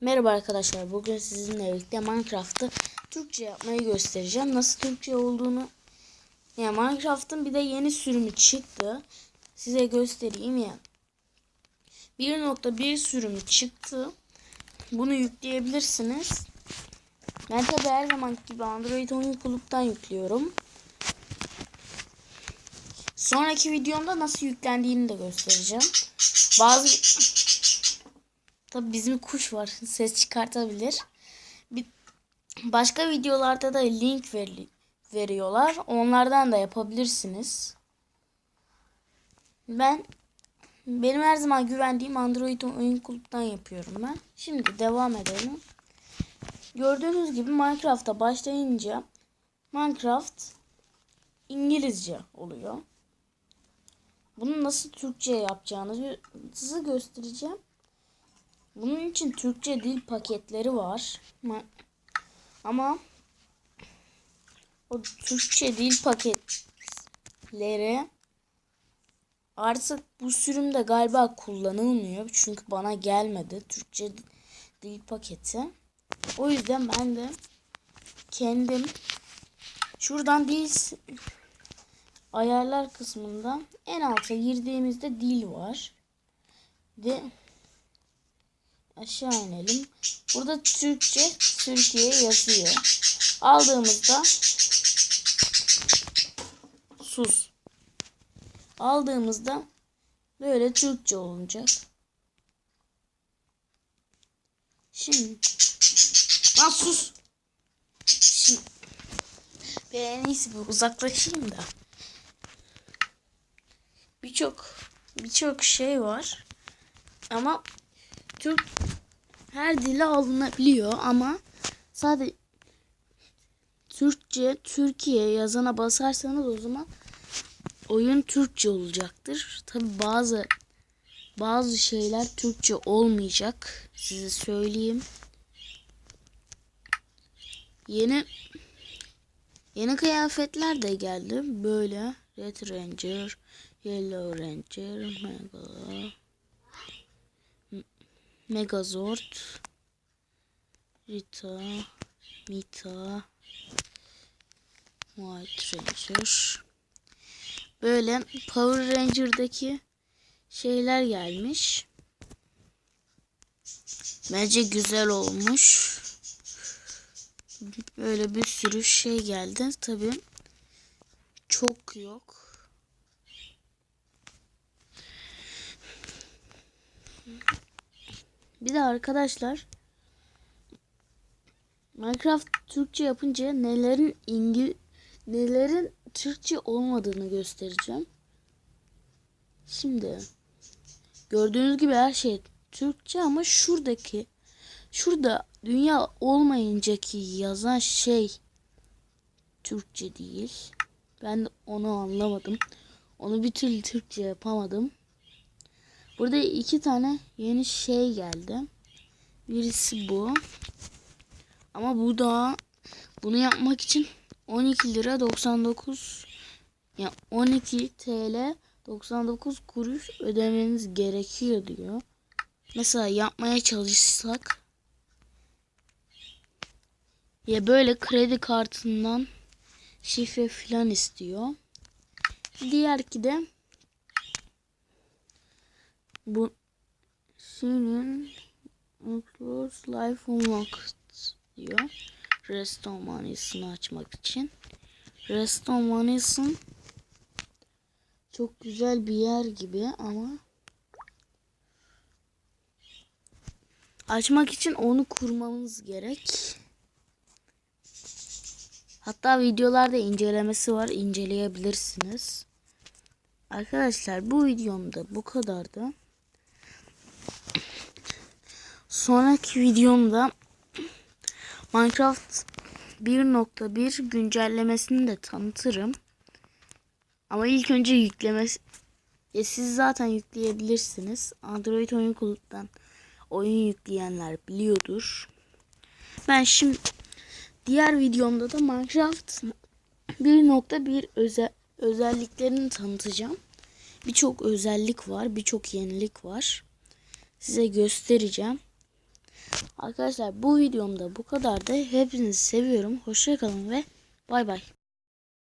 Merhaba arkadaşlar. Bugün sizinle birlikte Minecraft'ı Türkçe yapmayı göstereceğim. Nasıl Türkçe olduğunu yani Minecraft'ın bir de yeni sürümü çıktı. Size göstereyim ya. 1.1 sürümü çıktı. Bunu yükleyebilirsiniz. Ben tabi her zaman gibi Android oyun kulüpten yüklüyorum. Sonraki videomda nasıl yüklendiğini de göstereceğim. Bazı Tabi bizim kuş var. Ses çıkartabilir. Bir, başka videolarda da link ver, veriyorlar. Onlardan da yapabilirsiniz. Ben benim her zaman güvendiğim Android oyun kulüpten yapıyorum ben. Şimdi devam edelim. Gördüğünüz gibi Minecraft'a başlayınca Minecraft İngilizce oluyor. Bunu nasıl Türkçe yapacağınızı göstereceğim. Bunun için Türkçe dil paketleri var. Ama o Türkçe dil paketleri artık bu sürümde galiba kullanılmıyor. Çünkü bana gelmedi Türkçe dil paketi. O yüzden ben de kendim şuradan dil ayarlar kısmında en alta girdiğimizde dil var. Ve aşağı inelim. Burada Türkçe Türkiye yazıyor. Aldığımızda sus. Aldığımızda böyle Türkçe olacak. Şimdi lan sus. Şimdi ben en iyisi bir uzaklaşayım da. Birçok birçok şey var. Ama Türk her dile alınabiliyor ama sadece Türkçe Türkiye yazana basarsanız o zaman oyun Türkçe olacaktır. Tabi bazı bazı şeyler Türkçe olmayacak. Size söyleyeyim. Yeni yeni kıyafetler de geldi. Böyle Red Ranger, Yellow Ranger, Mega Megazord, Rita, Mita, White Ranger. Böyle Power Ranger'daki şeyler gelmiş. Bence güzel olmuş. Böyle bir sürü şey geldi. Tabi çok yok. Bir de arkadaşlar Minecraft Türkçe yapınca nelerin İngil nelerin Türkçe olmadığını göstereceğim. Şimdi gördüğünüz gibi her şey Türkçe ama şuradaki şurada dünya olmayıncaki yazan şey Türkçe değil. Ben onu anlamadım. Onu bir türlü Türkçe yapamadım. Burada iki tane yeni şey geldi. Birisi bu. Ama bu da bunu yapmak için 12 lira 99 yani 12 TL 99 kuruş ödemeniz gerekiyor diyor. Mesela yapmaya çalışsak ya böyle kredi kartından şifre filan istiyor. Diğer ki de bu senin Includes Life Unlocked diyor. Reston Manis'ini açmak için. Reston Manis'in çok güzel bir yer gibi ama açmak için onu kurmamız gerek. Hatta videolarda incelemesi var. inceleyebilirsiniz. Arkadaşlar bu videomda bu kadardı. Sonraki videomda Minecraft 1.1 güncellemesini de tanıtırım. Ama ilk önce yüklemesi e siz zaten yükleyebilirsiniz. Android oyun kulüpten oyun yükleyenler biliyordur. Ben şimdi diğer videomda da Minecraft 1.1 özel özelliklerini tanıtacağım. Birçok özellik var, birçok yenilik var. Size göstereceğim. Arkadaşlar bu videomda bu kadardı. Hepinizi seviyorum. Hoşçakalın ve bay bay.